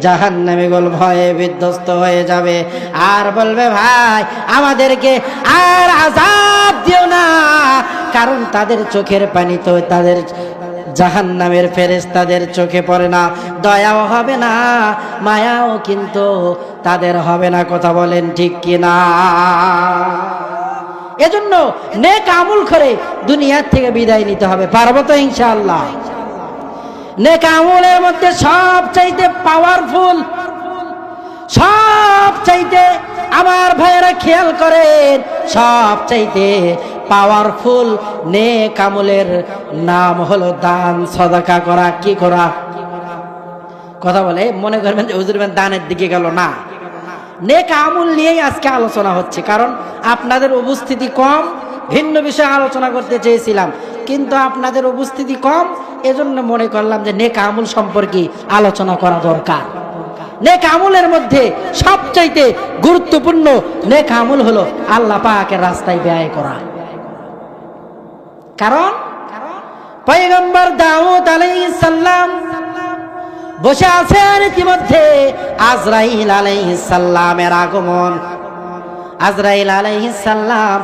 জাহান নামে ভয়ে বিধ্বস্ত হয়ে যাবে। আর বলবে, ভাই, আমাদেরকে আর আজাব দিও না। কারণ তাদের চোখের পানি তো তাদের জাহান নামের ফেরেস তাদের চোখে পড়ে না। দয়াও হবে না, মায়াও কিন্তু তাদের হবে না। কথা বলেন ঠিক কিনা? এজন্য নেক আমুল করে দুনিয়ার থেকে বিদায় নিতে হবে। পারব তো ইনশাআল্লাহ? নেক আমলের মধ্যে সব চাইতে পাওয়ারফুল সব চাইতে আমার ভাইয়েরা খেয়াল করেন সব চাইতে পাওয়ারফুল নেক আমলের নাম হলো দান, সদাকা করা, কি করা? কথা বলে, মনে করবেন যে হুজুরবেন দানের দিকে গেল না। নেক আমল নিয়েই আজকে আলোচনা হচ্ছে, কারণ আপনাদের উপস্থিতি কম, ভিন্ন বিষয়ে আলোচনা করতে চেয়েছিলাম। কিন্তু আপনাদের উপস্থিতি কম, এজন্য মনে করলাম যে নেক আমল সম্পর্কে আলোচনা করা দরকার। নেক আমলের মধ্যে সবচাইতে গুরুত্বপূর্ণ নেক আমল হলো আল্লাহ পাকের রাস্তায় ব্যয় করা। কারণ পয়গম্বর দাউদ আলাইহিস সালাম বসে আছেন ইতিমধ্যে আজরাইল আলাইহিস সালামের আগমন। আজরাইল আলাইহিস সালাম